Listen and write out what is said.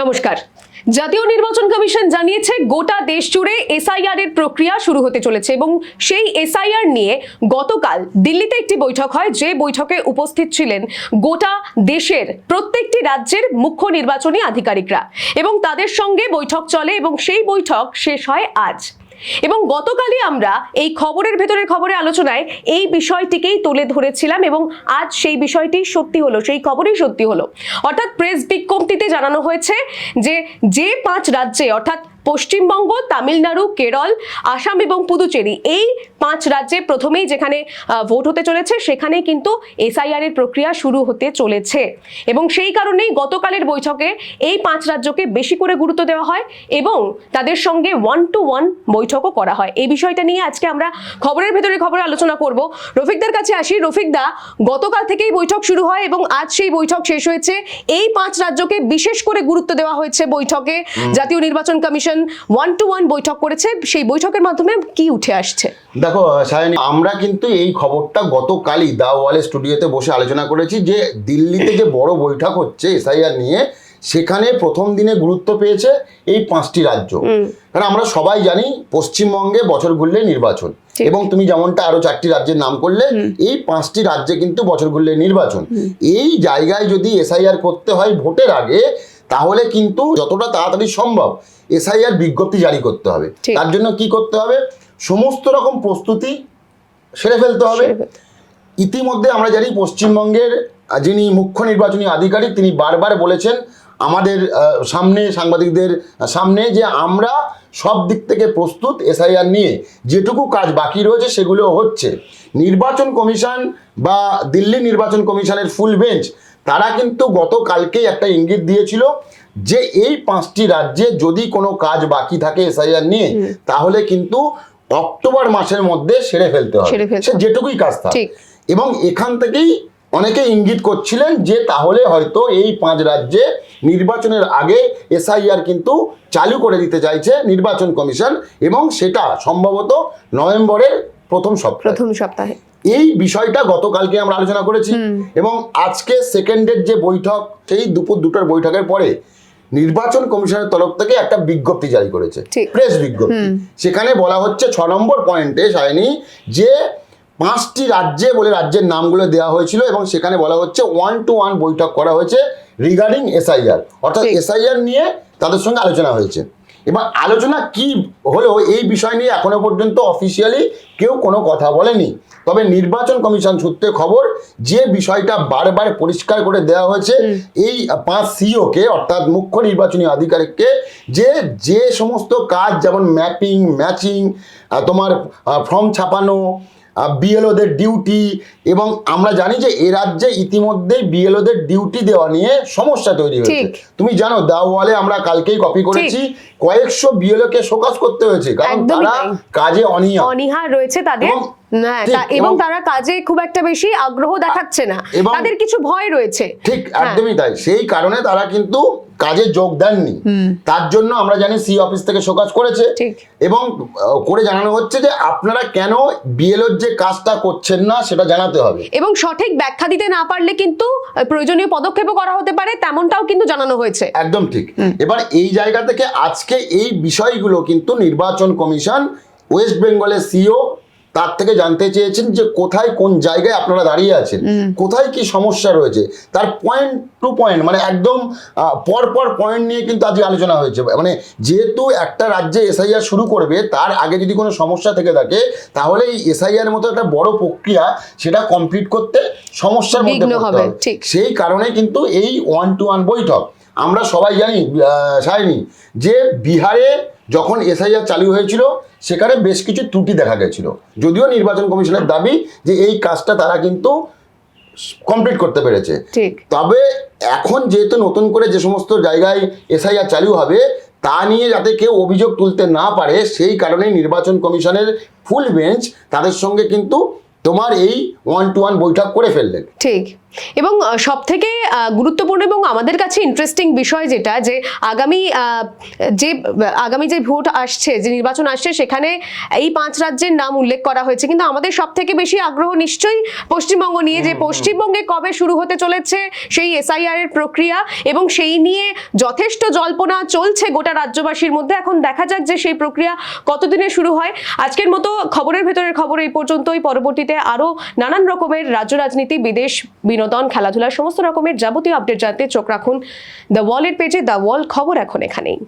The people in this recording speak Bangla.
নমস্কার। জাতীয় নির্বাচন কমিশন জানিয়েছে, গোটা দেশ জুড়ে এসআইআর এর প্রক্রিয়া শুরু হতে চলেছে এবং সেই এসআইআর নিয়ে গতকাল দিল্লিতে একটি বৈঠক হয়। যে বৈঠকে উপস্থিত ছিলেন গোটা দেশের প্রত্যেকটি রাজ্যের মুখ্য নির্বাচনী আধিকারিকরা এবং তাদের সঙ্গে বৈঠক চলে এবং সেই বৈঠক শেষ হয় আজ। এবং গতকালই আমরা এই খবরের ভেতরের খবরে আলোচনায় এই বিষয়টিকেই তুলে ধরেছিলাম এবং আজ সেই বিষয়টি সত্যি হলো, সেই খবরই সত্যি হলো। অর্থাৎ প্রেস বিজ্ঞপ্তিতে জানানো হয়েছে যে যে পাঁচ রাজ্যে, অর্থাৎ পশ্চিমবঙ্গ তামিলনাড়ু কেরল আসাম এবং পুদুচেরি এই পাঁচ রাজ্যে প্রথমেই যেখানে ভোট হতে চলেছে সেখানে কিন্তু এসআইআর এর প্রক্রিয়া শুরু হতে চলেছে। এবং সেই কারণেই গতকালের বৈঠকে এই পাঁচ রাজ্যকে বেশি করে গুরুত্ব দেওয়া হয় এবং তাদের সঙ্গে ওয়ান টু ওয়ান বৈঠকও করা হয়। এই বিষয়টা নিয়ে আজকে আমরা খবরের ভেতরে খবরে আলোচনা করব। রফিকদার কাছে আসি। রফিকদা গতকাল থেকেই বৈঠক শুরু হয় এবং আজ সেই বৈঠক শেষ হয়েছে। এই পাঁচ রাজ্যকে বিশেষ করে গুরুত্ব দেওয়া হয়েছে বৈঠকে। জাতীয় নির্বাচন কমিশন ওয়ান টু ওয়ান বৈঠক করেছে সেই বৈঠকের মাধ্যমে কি উঠে আসছে? দেখো সায়নী আমরা কিন্তু এই খবরটা গতকালই দা ওয়ালে স্টুডিওতে বসে আলোচনা করেছি যে দিল্লিতে যে বড় বৈঠক হচ্ছে এসআইআর নিয়ে সেখানে প্রথম দিনে গুরুত্ব পেয়েছে এই পাঁচটি রাজ্য। কারণ আমরা সবাই জানি পশ্চিমবঙ্গে বছর ঘুরলে নির্বাচন এবং তুমি যেমনটা আরও চারটি রাজ্যের নাম করলে এই পাঁচটি রাজ্যে কিন্তু বছর ঘুরলে নির্বাচন। এই জায়গায় যদি এসআইআর করতে হয় ভোটের আগে তাহলে কিন্তু যতটা তাড়াতাড়ি সম্ভব এসআইআর বিজ্ঞপ্তি জারি করতে হবে। তার জন্য কি করতে হবে? সমস্ত রকম প্রস্তুতি সেরে ফেলতে হবে। ইতিমধ্যে আমরা জানি পশ্চিমবঙ্গের যিনি মুখ্য নির্বাচনী আধিকারিক তিনি বারবার বলেছেন আমাদের সামনে সাংবাদিকদের সামনে যে আমরা সব দিক থেকে প্রস্তুত এসআইআর নিয়ে যেটুকু কাজ বাকি রয়েছে সেগুলো হচ্ছে নির্বাচন কমিশন বা দিল্লি নির্বাচন কমিশনের ফুল বেঞ্চ তারা কিন্তু গতকালকেই একটা ইঙ্গিত দিয়েছিল যে এই পাঁচটি রাজ্যে যদি কোনো কাজ বাকি থাকে এসআইআর নিয়ে তাহলে কিন্তু অক্টোবর মাসের মধ্যে সেরে ফেলতে হবে। সে যেটুকুই কাজ থাকে। এবং এখান থেকেই অনেকে ইঙ্গিত করছিলেন যে তাহলে হয়তো এই পাঁচ রাজ্যে নির্বাচনের আগে এসআইআর কিন্তু চালু করে দিতে চাইছে নির্বাচন কমিশন এবং সেটা সম্ভবত নভেম্বরের প্রথম সপ্তাহ। প্রথম সপ্তাহে। এই বিষয়টা গতকালকে আমরা আলোচনা করেছি এবং আজকে সেকেন্ডের যে বৈঠক সেই দুপুর দুটোর বৈঠকের পরে নির্বাচন কমিশনের তরফ থেকে একটা বিজ্ঞপ্তি জারি করেছে। প্রেস বিজ্ঞপ্তি সেখানে বলা হচ্ছে ছ নম্বর পয়েন্টে সায়নি যে পাঁচটি রাজ্যে বলে রাজ্যের নামগুলো দেওয়া হয়েছিল এবং সেখানে বলা হচ্ছে ওয়ান টু ওয়ান বৈঠক করা হয়েছে রিগার্ডিং এসআইআর অর্থাৎ। এসআইআর নিয়ে তাদের সঙ্গে আলোচনা হয়েছে এবার আলোচনা কি হলো এই বিষয় নিয়ে এখনও পর্যন্ত অফিসিয়ালি কেউ কোনো কথা বলেনি। তবে নির্বাচন কমিশন সূত্রে খবর যে বিষয়টা বারবার পরিষ্কার করে দেওয়া হয়েছে এই পাঁচ সিওকে অর্থাৎ মুখ্য নির্বাচনী আধিকারিককে যে যে সমস্ত কাজ যেমন ম্যাপিং ম্যাচিং তোমার ফর্ম ছাপানো বিএলওদের ডিউটি এবং আমরা জানি যে এ রাজ্যে ইতিমধ্যেই বিএলওদের ডিউটি দেওয়া নিয়ে সমস্যা তৈরি হয়েছে। তুমি জানো দাওয়ালে আমরা কালকেই কপি করেছি। কয়েকশো বিএলও কে শোকাজ করতে হয়েছে কারণ তারা কাজে অনিয়ম অনীহা রয়েছে তাদের। তা- এবং তারা কাজে খুব একটা বেশি আগ্রহ দেখাচ্ছে না। তাদের কিছু ভয় রয়েছে। ঠিক হ্যাঁ। একদমই তাই। সেই কারণে তারা কিন্তু কাজে যোগ দেননি। তার জন্য আমরা জানি সি অফিস থেকে শোকাজ করেছে। এবং করে জানানো হচ্ছে যে আপনারা কেন বিএলওর যে কাজটা করছেন না সেটা জানাতে হবে। এবং সঠিক ব্যাখ্যা দিতে না পারলে কিন্তু প্রয়োজনীয় পদক্ষেপও করা হতে পারে তেমনটাও কিন্তু জানানো হয়েছে। একদম ঠিক। এবার এই জায়গা থেকে আজকে এই বিষয়গুলো কিন্তু নির্বাচন কমিশন ওয়েস্ট বেঙ্গলের সিও তার থেকে জানতে চেয়েছেন যে কোথায় কোন জায়গায় আপনারা দাঁড়িয়ে আছেন কোথায় কি সমস্যা রয়েছে। তার পয়েন্ট টু পয়েন্ট মানে একদম পর পর পয়েন্ট নিয়ে কিন্তু আজকে আলোচনা হয়েছে। মানে যেহেতু একটা রাজ্যে এসআইআর শুরু করবে তার আগে যদি কোনো সমস্যা থেকে থাকে তাহলে এই এসআইআর মতো একটা বড় প্রক্রিয়া সেটা কমপ্লিট করতে সমস্যার মধ্যে হবে, সেই কারণে কিন্তু এই ওয়ান টু ওয়ান বৈঠক আমরা সবাই জানি আহ, যে বিহারে যখন এসআইআর চালু হয়েছিল সেখানে বেশ কিছু ত্রুটি দেখা গেছিল। যদিও নির্বাচন কমিশনের দাবি যে এই কাজটা তারা কিন্তু কমপ্লিট করতে পেরেছে। তবে এখন যেহেতু নতুন করে যে সমস্ত জায়গায় এসআইআর চালু হবে তা নিয়ে যাতে কেউ অভিযোগ তুলতে না পারে সেই কারণে নির্বাচন কমিশনের ফুল বেঞ্চ তাদের সঙ্গে কিন্তু তোমার এই ওয়ান টু ওয়ান বৈঠক করে ফেললেন। ঠিক। এবং সব থেকে গুরুত্বপূর্ণ এবং আমাদের কাছে ইন্টারেস্টিং বিষয় যেটা যে আগামী যে আগামী যে ভোট আসছে যে নির্বাচন আসছে সেখানে এই পাঁচ রাজ্যের নাম উল্লেখ করা হয়েছে। কিন্তু আমাদের সব থেকে বেশি আগ্রহ নিশ্চয়ই পশ্চিমবঙ্গ নিয়ে যে পশ্চিমবঙ্গে কবে শুরু হতে চলেছে সেই এসআইআর এর প্রক্রিয়া এবং সেই নিয়ে যথেষ্ট জল্পনা চলছে গোটা রাজ্যবাসীর মধ্যে। এখন দেখা যাক যে সেই প্রক্রিয়া কতদিনে শুরু হয়। আজকের মতো খবরের ভেতরের খবর এই পর্যন্তই। পরবর্তীতে আরও নানান রকমের রাজ্য রাজনীতি, বিদেশ বিনোদন, খেলাধুলা, সমস্ত রকমের যাবতীয় আপডেট জানতে চোখ রাখুন দ্য ওয়ালের পেজে দ্য ওয়াল খবর এখন এখানেই।